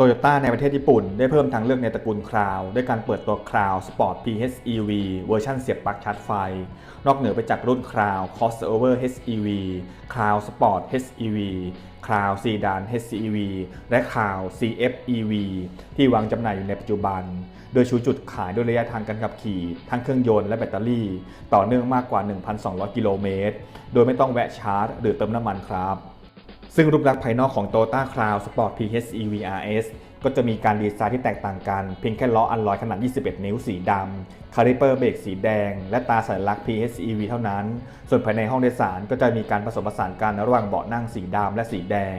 โตโยต้าในประเทศญี่ปุ่นได้เพิ่มทางเลือกในตระกูลคราวด้วยการเปิดตัวคราว Sport PHEV เวอร์ชันเสียบปลั๊กชาร์จไฟ นอกเหนือไปจากรุ่นคราว Crossover HEV คราว Sport HEV คราว Sedan HEV และคราว CFEV ที่วางจำหน่ายอยู่ในปัจจุบัน โดยชูจุดขายด้วยระยะทางการขับขี่ทั้งเครื่องยนต์และแบตเตอรี่ ต่อเนื่องมากกว่า 1,200 กิโลเมตร โดยไม่ต้องแวะชาร์จ หรือเติมน้ำมันครับ ซึ่งรูปลักษณ์ภายนอกของ Toyota Crown Sport PHEV RS ก็จะมีการดีไซน์ที่แตกต่างกัน เพียงแค่ล้ออัลลอยขนาด 21 นิ้วสีดำคาลิเปอร์เบรกสีแดง และตาสัญลักษณ์ PHEV เท่านั้น ส่วนภายในห้องโดยสารก็จะมีการผสมผสานกันระหว่างเบาะนั่งสีดำและสีแดง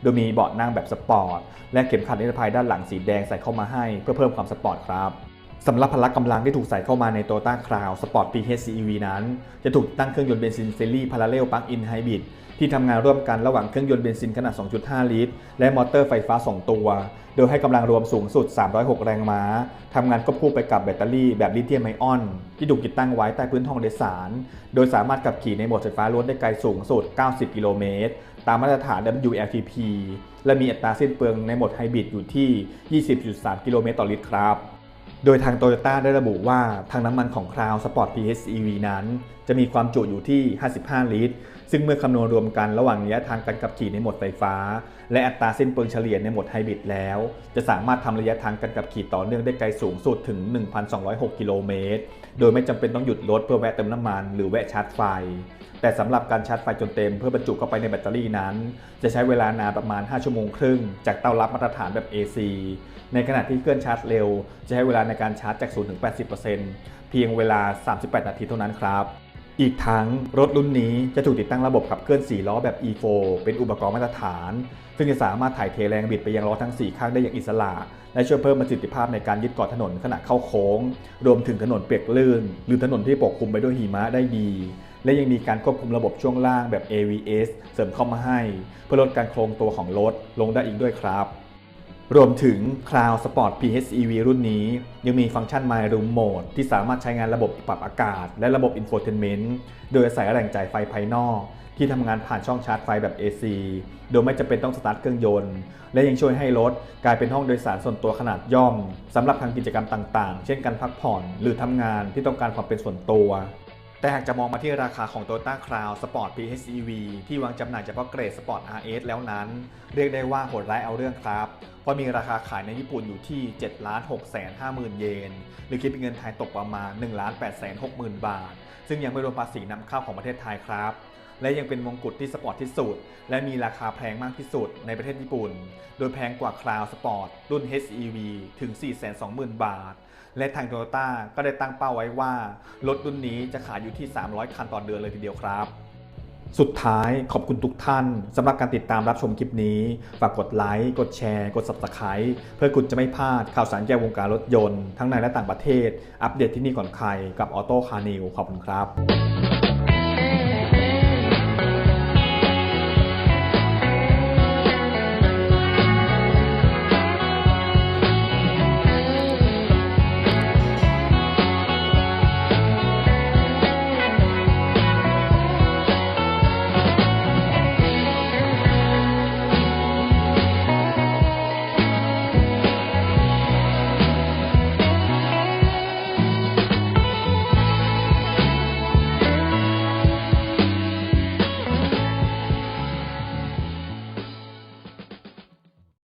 โดยมีเบาะนั่งแบบสปอร์ต และเข็มขัดนิรภัยด้านหลังสีแดงใส่เข้ามาให้เพื่อเพิ่มความสปอร์ตครับ สำหรับพละกำลังที่ถูกใส่เข้ามาใน Toyota Crown Sport PHEV นั้น จะถูกตั้งเครื่องยนต์เบนซินเซรี Parallel Plug-in Hybrid ที่ทำงานร่วมกันระหว่างเครื่องยนต์เบนซินขนาด 2.5 ลิตร และมอเตอร์ไฟฟ้า 2 ตัว โดยให้กำลังรวมสูงสุด 306 แรงม้า ทำงานควบคู่ไปกับแบตเตอรี่แบบลิเธียมไอออน ที่ถูกติดตั้งไว้ใต้พื้นห้องโดยสาร โดยสามารถขับขี่ในโหมดไฟฟ้าล้วนได้ไกลสูงสุด 90 กิโลเมตร ตามมาตรฐาน WLTP และมีอัตราสิ้นเปลืองในโหมดไฮบริดอยู่ที่ 20.3 กิโลเมตรต่อลิตรครับ โดยทางโตโยต้าได้ระบุว่าทางน้ำมันของคราวสปอร์ต PHEV นั้น จะมีความจุอยู่ที่ 55 ลิตร ซึ่งเมื่อคำนวณรวมกันระหว่างระยะทางการขับขี่ในโหมดไฟฟ้า และอัตราสิ้นเปลืองเฉลี่ยในโหมดไฮบริดแล้ว จะสามารถทำระยะทางการขับขี่ต่อเนื่องได้ไกลสูงสุดถึง 1,206 กิโลเมตร โดยไม่จำเป็นต้องหยุดรถเพื่อแวะเติมน้ำมัน หรือแวะชาร์จไฟ แต่สำหรับการชาร์จไฟจนเต็มเพื่อบรรจุเข้าไปในแบตเตอรี่นั้น จะใช้เวลานานประมาณ 5 ชั่วโมงครึ่ง จากเตารับมาตรฐานแบบ AC ในขณะที่เคลื่อนชาร์จเร็ว จะใช้เวลาในการชาร์จจาก 0 ถึง 80%เพียงเวลา 38 นาทีเท่านั้นครับ อีกทั้งรถรุ่นนี้จะถูกติดตั้งระบบขับเคลื่อน 4 ล้อแบบ E4 เป็นอุปกรณ์มาตรฐาน ซึ่งจะสามารถถ่ายเทแรงบิดไปยังล้อทั้ง 4 ข้างได้อย่างอิสระ และช่วยเพิ่มประสิทธิภาพในการยึดเกาะถนนขณะเข้าโค้ง รวมถึงถนนเปียกลื่น หรือถนนที่ปกคลุมไปด้วยหิมะได้ดี และยังมีการควบคุมระบบช่วงล่างแบบ AVS เสริมเข้ามาให้ เพื่อลดการโครงตัวของรถลงได้อีกด้วยครับ รวมถึง Cloud Sport PHEV รุ่นนี้ ยังมีฟังก์ชัน My Room Mode ที่สามารถใช้งานระบบปรับอากาศ และระบบ Infotainment โดยอาศัยแหล่งจ่ายไฟภายนอก ที่ทำงานผ่านช่องชาร์จไฟแบบ AC โดยไม่จำเป็นต้องสตาร์ทเครื่องยนต์ และยังช่วยให้รถกลายเป็นห้องโดยสารส่วนตัวขนาดย่อมสำหรับทำกิจกรรมต่างๆ เช่นการพักผ่อนหรือทำงานที่ต้องการความเป็นส่วนตัว แต่หากจะมองมาที่ราคาของ Toyota Crown Sport PHEV ที่วางจำหน่ายเฉพาะเกรด Sport RS แล้วนั้น เรียกได้ว่าโหดร้ายเอาเรื่องครับ เพราะมีราคาขายในญี่ปุ่นอยู่ที่ 7 6 5 0 0 0 0เยน หรือคิดเป็นเงินไทยตกประมาณ 1 8 6 0 0 0 0 บาท ซึ่งยังไม่รวมภาษีนำเข้าของประเทศไทยครับ และยังเป็นมงกุฎที่สปอร์ตที่สุด และมีราคาแพงมากที่สุดในประเทศญี่ปุ่น โดยแพงกว่า Crown Sport รุ่น HEV ถึง 420,000 บาท และทางโตโยต้าก็ได้ตั้งเป้าไว้ว่า รถรุ่นนี้จะขายอยู่ที่ 300 คันต่อเดือนเลยทีเดียวครับสุดท้ายขอบคุณทุกท่านสำหรับการติดตามรับชมคลิปนี้ ฝากกดไลค์ กดแชร์ กด Subscribe เพื่อคุณจะไม่พลาดข่าวสารเกี่ยวกับวงการรถยนต์ ทั้งในและต่างประเทศ อัปเดตที่นี่ก่อนใครกับออโต้คาร์นิวขอบคุณครับ